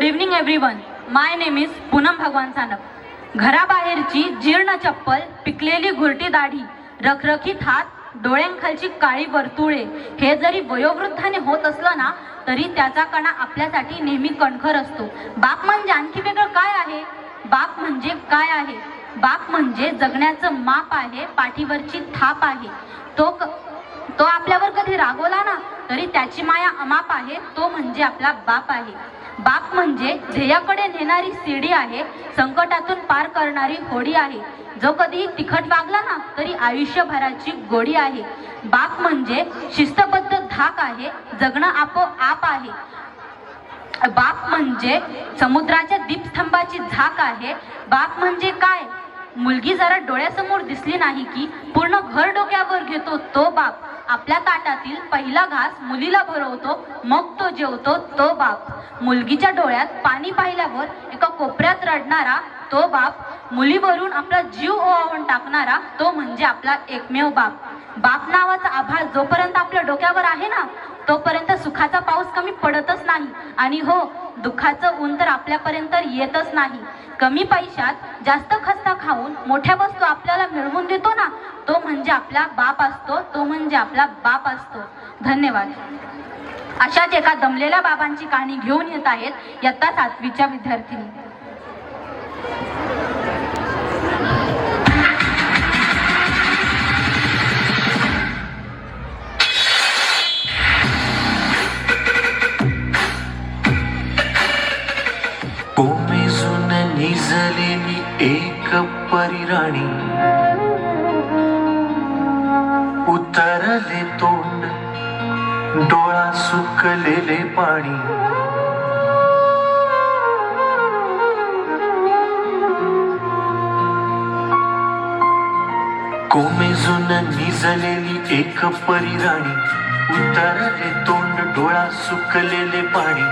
Good evening everyone my name is Poonam Bhagwan Sanap घराबाहेरची जीर्ण चप्पल पिकलेली घुरटी दाढी रखरखीत हात डोळ्यांखालची काळी वर्तुळे हे जरी वयोवृद्धाने होत असलं ना तरी त्याचा कणा आपल्यासाठी नेहमी कणखर असतो. बाप म्हणजे आणखी वेगळं काय आहे? बाप म्हणजे काय आहे? बाप म्हणजे जगण्याचं माप आहे पाठीवरची थाप आहे. तो क- तो आपल्यावर कधी रागवला ना तरी त्याची माया अमाप आहे तो म्हणजे आपला बाप आहे. बाप म्हणजे ध्येयाकडे नेणारी शिडी आहे संकटातून पार करणारी होडी आहे. जो कधीही तिखट वागला ना तरी आयुष्यभराची गोडी आहे. बाप म्हणजे शिस्तबद्ध धाक आहे जगणं आपोआप आहे. बाप म्हणजे समुद्राच्या दीपस्तंभाची झाक आहे. बाप म्हणजे काय? मुलगी जरा डोळ्यासमोर दिसली नाही की पूर्ण घर डोक्यावर घेतो तो बाप. आपल्या ताटातील पहिला घास मुलीला भरवतो मग तो जेवतो तो बाप. मुलगीच्या डोळ्यात पाणी पाहिल्यावर एका कोपऱ्यात रडणारा तो बाप मुलीवरून आपला जीव ओवाळून टाकणारा तो म्हणजे आपला एकमेव बाप. बाप नावाचा आभाळ जोपर्यंत आपल्या डोक्यावर आहे ना तोपर्यंत सुखाचा पाऊस कमी पडतच नाही. आणि हो दुःखाचं ऊन तर आपल्यापर्यंत येतच नाही. कमी पैशात जास्त खस्ता खाऊन मोठ्या वस्तू आपल्याला मिळवून देतो ना तो म्हणजे आपला बाप असतो तो म्हणजे आपला बाप असतो. धन्यवाद. अशाच एका दमलेल्या बाबांची कहाणी घेऊन येत आहेत इयत्ता सातवीच्या विद्यार्थिनी. परिराणी उतरले तोंड डोळा सुकलेले पाणी. कोमेजून निजलेली एक परी राणी उतरले तोंड डोळा सुकलेले पाणी.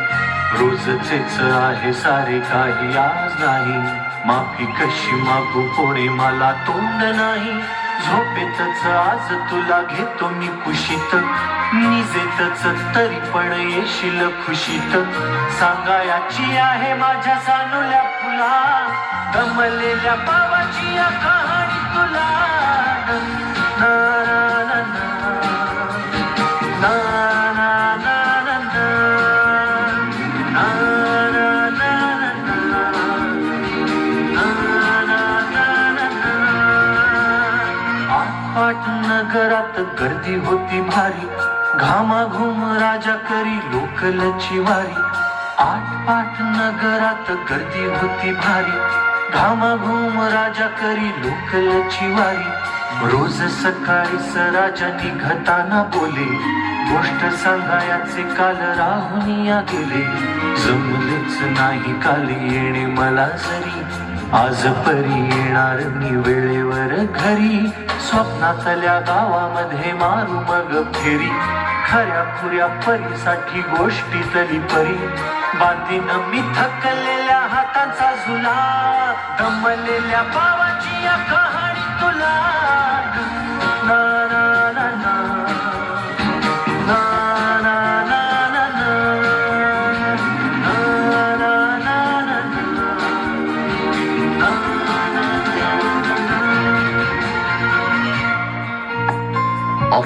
रोजचेच आहे सारे काही आज नाही. माफी कशी मागू कोणी मला तोंड नाही. झोपेतच आज तुला घेतो मी कुशीत. निजेतच तरी पण येशील खुशीत. सांगायाची आहे माझ्या सानुल्या फुला. दमलेल्या पावाची या कहाणी तुला. नगरात गर्दी होती भारी. घामाघूम राजा करी लोकलची वारी. पाठ नगरात गर्दी होती भारी. घामाघूम राजा करी लोकलची वारी. रोज सकाळी सराजा निघताना बोले गोष्ट सांगायाचे काल राहुनिया गेले. जमलेच नाही काल येणे मला जरी. आज परी येणार मी वेळेवर घरी. स्वप्नातल्या गावामध्ये मारू मग फेरी. खऱ्या खुऱ्या परीसाठी गोष्टी तरी परी. बांधीन मी थकलेल्या हातांचा झुला. दमलेल्या बाबाची या कहाणी तुला.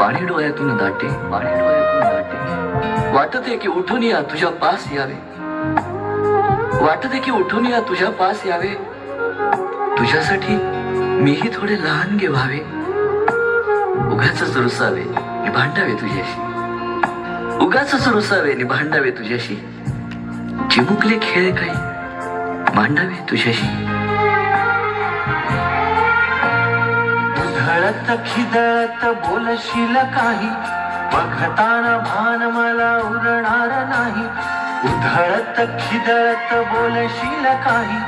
पाणी डोळ्यातून दाटे पाणी डोळ्यातून दाटे. वाटते की उठून या तुझ्या पास यावे. वाटते की उठून या तुझ्या पास यावे. तुझ्यासाठी मीही थोडे लहान गे व्हावे उगाच रुसावे नि भांडावे तुझ्याशी. उगाच रुसावे नि भांडावे तुझ्याशी. चिमुकले खेळ काही मांडावे तुझ्याशी. उधळत खिदळत बोलशील काही. बघताना भान मला उरणार नाही. उधळत खिदळत बोलशील काही.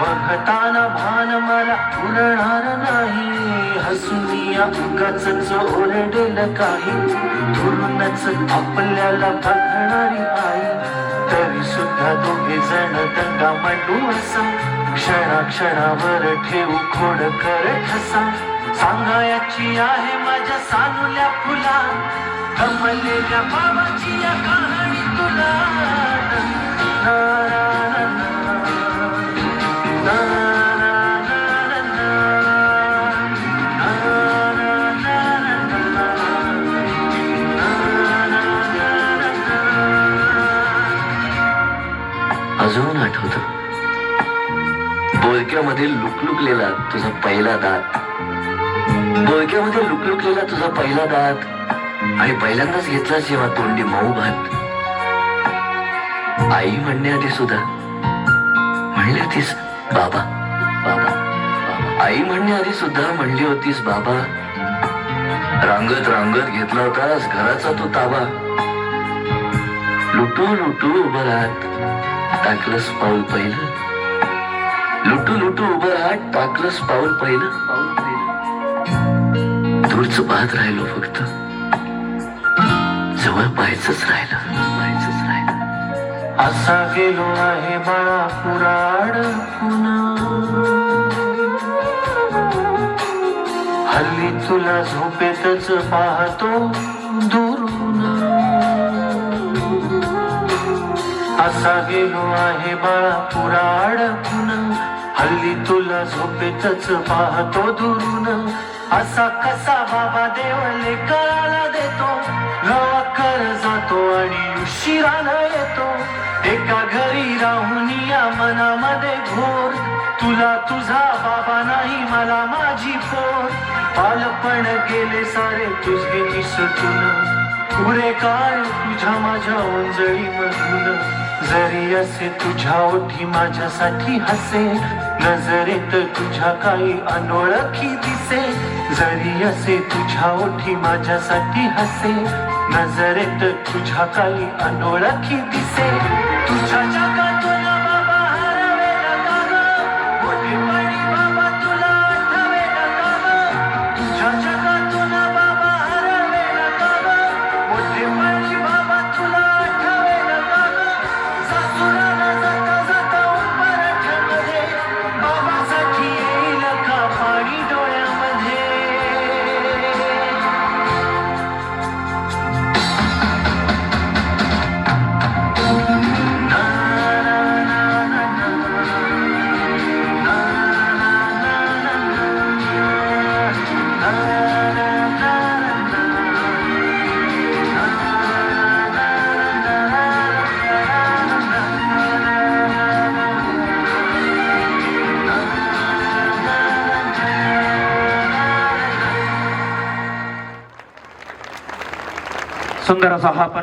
बघताना भान मला उरणार नाही. हसुनिया उगाच ओरडेल काही. धुरूनच आपल्याला बघणारी आई. तरी सुद्धा दोघे जण दंगा मांडू असा. क्षणा क्षणावर ठेवू खोड कर ठसा. सांगायची आहे माझ्या सानुल्या फुला कमलेल्या बाबाची या कहाणी तुला अजून आठवत बोलक्यामध्ये लुकलुकलेला तुझा पहिला दात बोलक्यामध्ये लुकलुकलेला तुझा पहिला दात आणि पहिल्यांदाच घेतला जेव्हा तोंडी मऊ भात. आई म्हणण्याआधी सुद्धा म्हणली होतीस बाबा बाबा आई म्हणण्याआधी सुद्धा म्हणली होतीस बाबा. रांगत रांगत घेतला होतास घराचा तो ताबा. लुटू लुटू उभं राहत टाकलंस पाऊल पहिलं. लुटू लुटू उभं राहत टाकलंस पाऊल पहिलं पाऊल पहिलं. दूरच पाहत राहिलो फक्त. जवळ पाहायचंच राहिलं. पाहायचंच राहिलं. असा गेलो आहे बाळा पुराड पुन्हा. हल्ली तुला झोपेतच पाहतो दुरून. असा गेलो आहे बाळा पुराड पुन्हा. हल्ली तुला झोपेतच पाहतो दुरून. असा कसा बाबा देवले कळाला देतो. कर जातो आणि उशिराला येतो. एका घरी राहून या मनामध्ये घोर. तुला तुझा बाबा नाही मला माझी पोर. बालपण गेले सारे तुझे दिसतून पुरे काळ तुझ्या माझ्या ओंजळी मधून जरी असे तुझ्या ओठी माझ्यासाठी हसे नजरेत तुझ्या काही अनोळखी दिसे. जरी असे तुझ्या ओठी माझ्यासाठी हसे. नजरेत तुझ्या काही अनोळखी दिसे. तुझ्या सुंदर असा हा